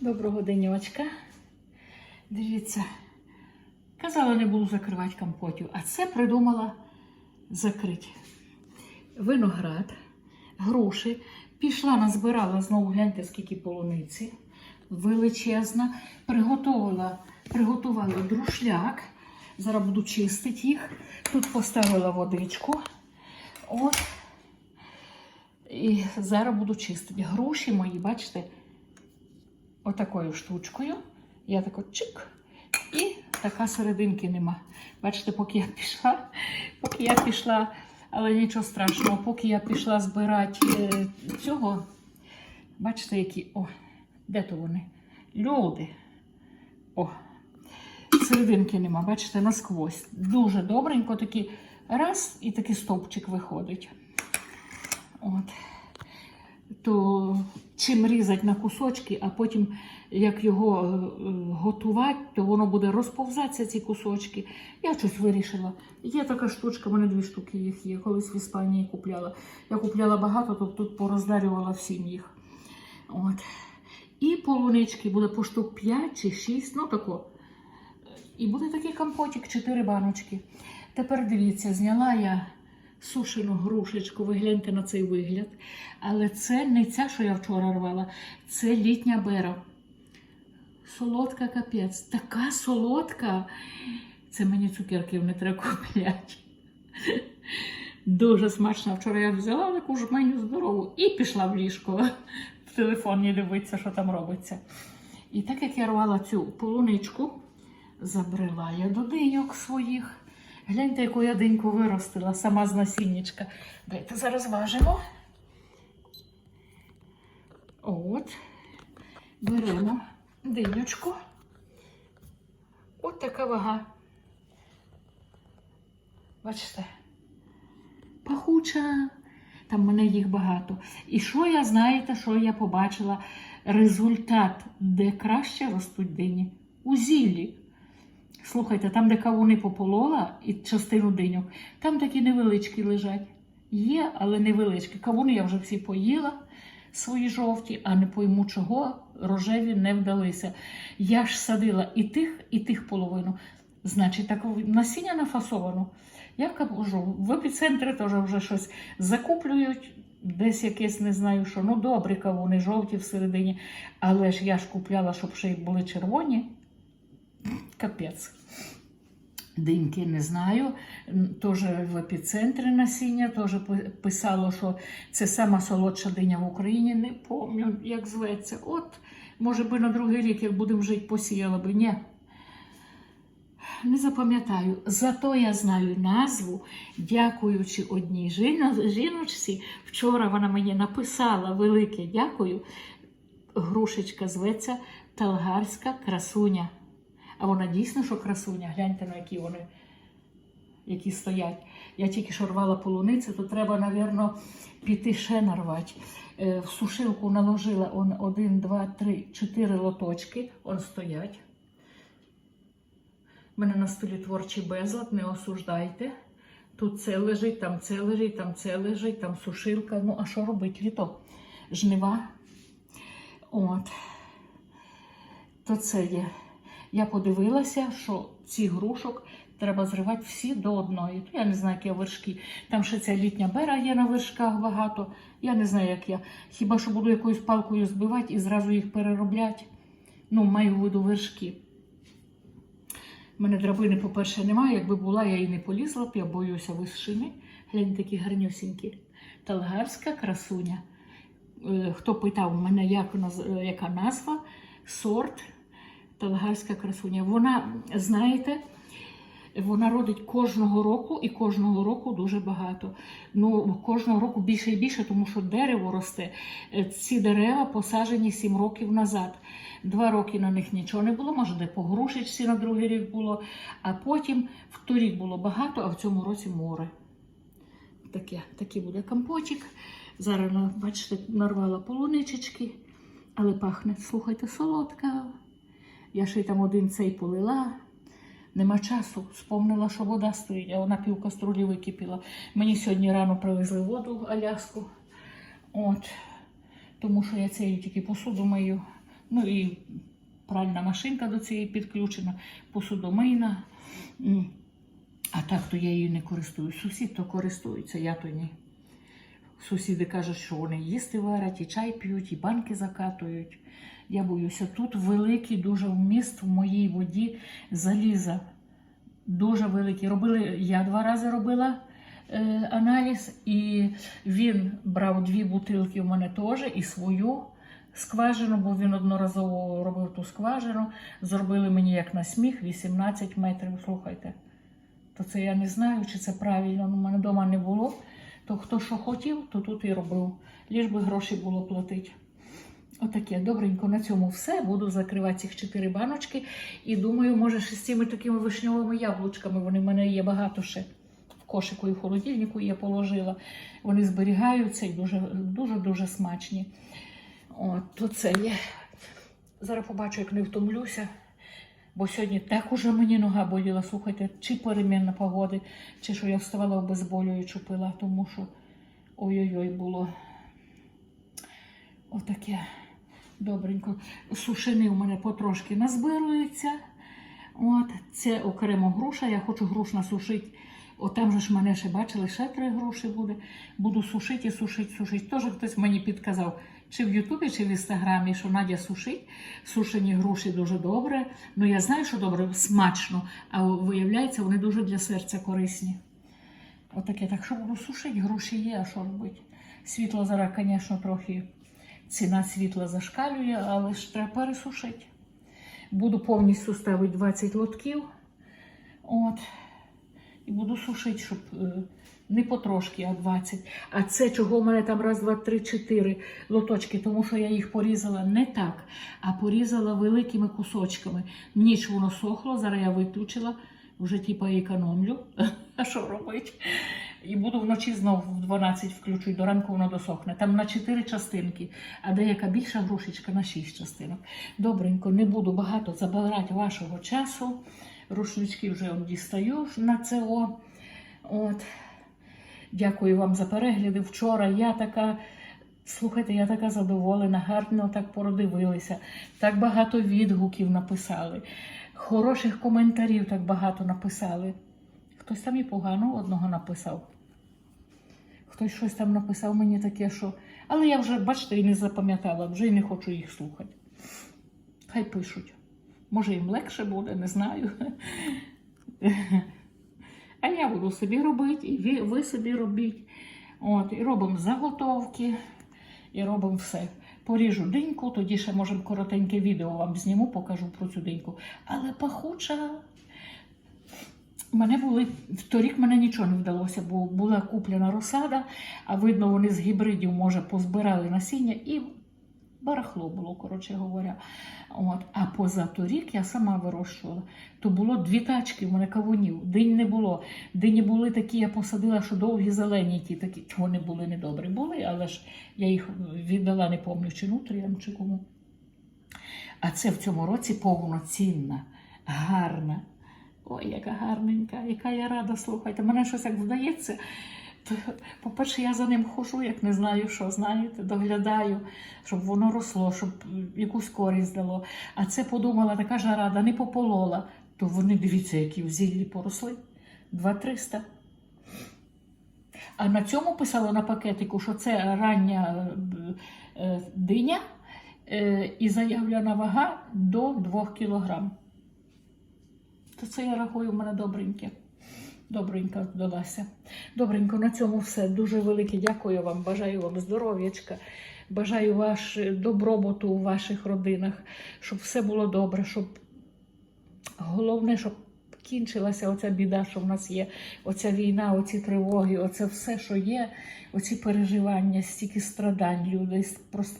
Доброго денечка. Дивіться, казала, не буду закривати компотів, а це придумала закрити. Виноград, груші. Пішла, назбирала знову гляньте, скільки полуниці. Величезна. Приготувала, приготувала друшляк. Зараз буду чистити їх. Тут поставила водичку. От. І зараз буду чистити. Груші мої, бачите, отакою штучкою. Я тако чик. І така серединки нема. Бачите, поки я пішла, поки я пішла, але нічого страшного, поки я пішла збирати е, цього, бачите, які. О, де то вони? Люди. О, серединки нема, бачите, насквозь. Дуже добренько такі раз і такий стовпчик виходить. От. То чим різати на кусочки, а потім, як його е, готувати, то воно буде розповзатися, ці кусочки. Я щось вирішила. Є така штучка, в мене дві штуки їх є. Колись в Іспанії купляла. Я купляла багато, то тут пороздарювала всім їх. От. І полунички буде по штук 5 чи 6, ну тако. І буде такий компотик, 4 баночки. Тепер дивіться, зняла я сушену грушечку, ви гляньте на цей вигляд. Але це не ця, що я вчора рвала, це літня бера. Солодка капець. Така солодка. Це мені цукерків не треба купляти. Дуже смачно. Вчора я взяла таку жменю здорову і пішла в ліжко в телефоні дивитися, що там робиться. І так як я рвала цю полуничку, забрела я до диньок своїх. Гляньте, яку я диньку виростила, сама з насіннячка. Дайте зараз важимо. От. Беремо динючку. От така вага. Бачите? Пахуча. Там мене їх багато. І що я, знаєте, що я побачила? Результат, де краще ростуть дині? У зіллі. Слухайте, там, де кавуни пополола і частину диньок, там такі невеличкі лежать. Є, але невеличкі. Кавуни я вже всі поїла, свої жовті, а не пойму чого, рожеві не вдалися. Я ж садила і тих, і тих половину. Значить, так насіння нафасовано. Я кажу, в епіцентрі теж вже щось закуплюють, десь якесь не знаю що. Ну, добрі кавуни, жовті всередині. Але ж я ж купляла, щоб ще й були червоні. Капець. Диньки не знаю. Теж в епіцентрі насіння теж писало, що це сама солодша диня в Україні. Не пам'ятаю, як зветься. От, може би на другий рік, як будемо жити, посіяла би. Ні. Не запам'ятаю. Зато я знаю назву, дякуючи одній жіно- жіночці. Вчора вона мені написала велике дякую. Грушечка зветься Талгарська красуня. А вона дійсно, що красуня. Гляньте, на які вони які стоять. Я тільки що рвала полуницю, то треба, напевно, піти ще нарвати. Е, В сушилку наложила он один, два, три, чотири лоточки. Он стоять. У мене на столі творчий безлад, не осуждайте. Тут це лежить, там це лежить, там це лежить, там сушилка. Ну, а що робить літо? Жнива. От. То це є. Я подивилася, що ці грушок треба зривати всі до одної. Я не знаю, які вершки. Там ще ця літня бера є на вершках багато. Я не знаю, як я. Хіба що буду якоюсь палкою збивати і зразу їх переробляти. Ну, маю в виду вершки. У мене драбини, по-перше, немає. Якби була, я і не полізла б, я боюся висшини. Глянь, такі гарнюсінькі. Талгарська красуня. Е, Хто питав мене, як, е, яка назва, сорт Талгарська красуня. Вона, знаєте, вона родить кожного року і кожного року дуже багато. Ну, кожного року більше і більше, тому що дерево росте. Е, Ці дерева посаджені 7 років назад. Два роки на них нічого не було, може, де по грушечці на другий рік було, а потім в торік було багато, а в цьому році море. Таке, такий буде компотик. Зараз, ну, бачите, нарвала полуничечки, але пахне, слухайте, солодка. Я ще й там один цей полила. Нема часу. Спомнила, що вода стоїть, а вона пів каструлі википіла. Мені сьогодні рано привезли воду Аляску. От. Тому що я цією тільки посуду мию. Ну і пральна машинка до цієї підключена, посудомийна. А так то я її не користуюсь. Сусід то користується, я то ні. Сусіди кажуть, що вони їсти варять, і чай п'ють, і банки закатують. Я боюся, тут великий дуже вміст в моїй воді заліза. Дуже великий. Робили, я два рази робила е, аналіз, і він брав дві бутилки у мене теж і свою скважину, бо він одноразово робив ту скважину. Зробили мені як на сміх 18 метрів. Слухайте. То це я не знаю, чи це правильно. У мене вдома не було. То хто що хотів, то тут і робив. Ліж би гроші було платити. Отаке, добренько, на цьому все. Буду закривати цих чотири баночки. І думаю, може, з цими такими вишньовими яблучками. Вони в мене є багато ще. В кошику і в холодильнику я положила. Вони зберігаються і дуже дуже дуже смачні. От, то це є. Зараз побачу, як не втомлюся. Бо сьогодні так уже мені нога боліла. Слухайте, чи перемінна погоди, чи що я вставала обезболюючу пила, тому що ой-ой-ой було. Отаке. Добренько. Сушини у мене потрошки назбируються. От, це окремо груша. Я хочу груш насушити. От там же ж мене ще бачили, ще три груші буде. Буду сушити, сушити, сушити. Теж хтось мені підказав, чи в Ютубі, чи в Інстаграмі, що Надя сушить. Сушені груші дуже добре. Ну я знаю, що добре, смачно, а виявляється, вони дуже для серця корисні. Отаке. Так що буду сушити, груші є, а що робити? Світло зараз, звісно, трохи ціна світла зашкалює, але ж треба пересушити. Буду повністю ставити 20 лотків. От. І буду сушити, щоб е, не потрошки, а 20. А це чого в мене там раз, два, три, чотири лоточки, тому що я їх порізала не так, а порізала великими кусочками. Ніч воно сохло, зараз я виключила, вже типа економлю. А що робити? І буду вночі знову в 12 включу, і до ранку воно досохне. Там на 4 частинки, а деяка більша грушечка на 6 частинок. Добренько, не буду багато забирати вашого часу. Рушнички вже дістаю на ЦО. От. Дякую вам за перегляди. Вчора я така, слухайте, я така задоволена, гарно так породивилися, так багато відгуків написали, хороших коментарів так багато написали. Хтось там і погано одного написав. Хтось щось там написав мені таке, що. Але я вже, бачите, і не запам'ятала, вже й не хочу їх слухати. Хай пишуть. Може, їм легше буде, не знаю. А я буду собі робити, і ви, собі робіть. От, і робимо заготовки, і робимо все. Поріжу диньку, тоді ще можемо коротеньке відео вам зніму, покажу про цю диньку. Але пахуча. Мене були торік мене нічого не вдалося, бо була куплена розсада, а видно, вони з гібридів, може, позбирали насіння і барахло було, коротше говоря. От. А позаторік я сама вирощувала. То було дві тачки, в мене кавунів. Динь не було. Дині були такі, я посадила, що довгі зелені ті такі. Вони були недобрі були, але ж я їх віддала, не пам'ятаю, чи нутріям, чи кому. А це в цьому році повноцінна, гарна. Ой, яка гарненька, яка я рада, слухайте. Мене щось як вдається. По-перше, я за ним хожу, як не знаю, що знаєте, доглядаю, щоб воно росло, щоб якусь користь дало. А це подумала, така ж рада, не пополола. То вони, дивіться, які в зіллі поросли. 2-300. А на цьому писало на пакетику, що це рання е, диня е, і заявлена вага до 2 кілограм. То це я рахую, в мене добреньке. Добренько вдалася. Добренько, на цьому все. Дуже велике дякую вам. Бажаю вам здоров'ячка. Бажаю ваш добробуту у ваших родинах, щоб все було добре, щоб головне, щоб кінчилася оця біда, що в нас є, оця війна, оці тривоги, оце все, що є, оці переживання, стільки страдань, люди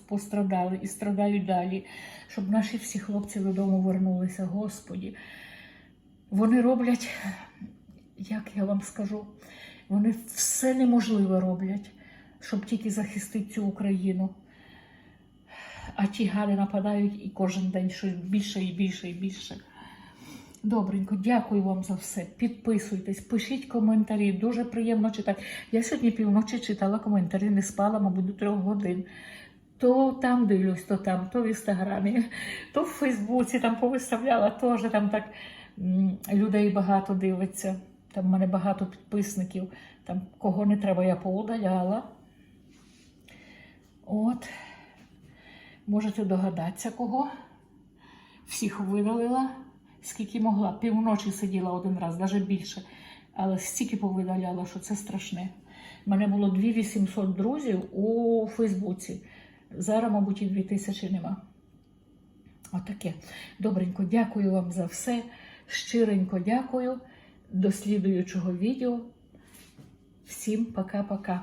пострадали і страдають далі, щоб наші всі хлопці додому вернулися, Господі. Вони роблять, як я вам скажу, вони все неможливе роблять, щоб тільки захистити цю Україну. А ті гади нападають і кожен день щось більше і більше і більше. Добренько, дякую вам за все. Підписуйтесь, пишіть коментарі. Дуже приємно читати. Я сьогодні півночі читала коментарі, не спала, мабуть, до трьох годин. То там дивлюсь, то там, то в інстаграмі, то в Фейсбуці там повиставляла, теж там так людей багато дивиться. Там в мене багато підписників, там кого не треба, я поудаляла. От. Можете догадатися, кого. Всіх видалила, скільки могла. Півночі сиділа один раз, навіть більше. Але стільки повидаляла, що це страшне. У мене було 2800 друзів у Фейсбуці. Зараз, мабуть, і 2000 нема. Отаке. Добренько, дякую вам за все. Щиренько дякую. До слідуючого відео. Всім пока-пока.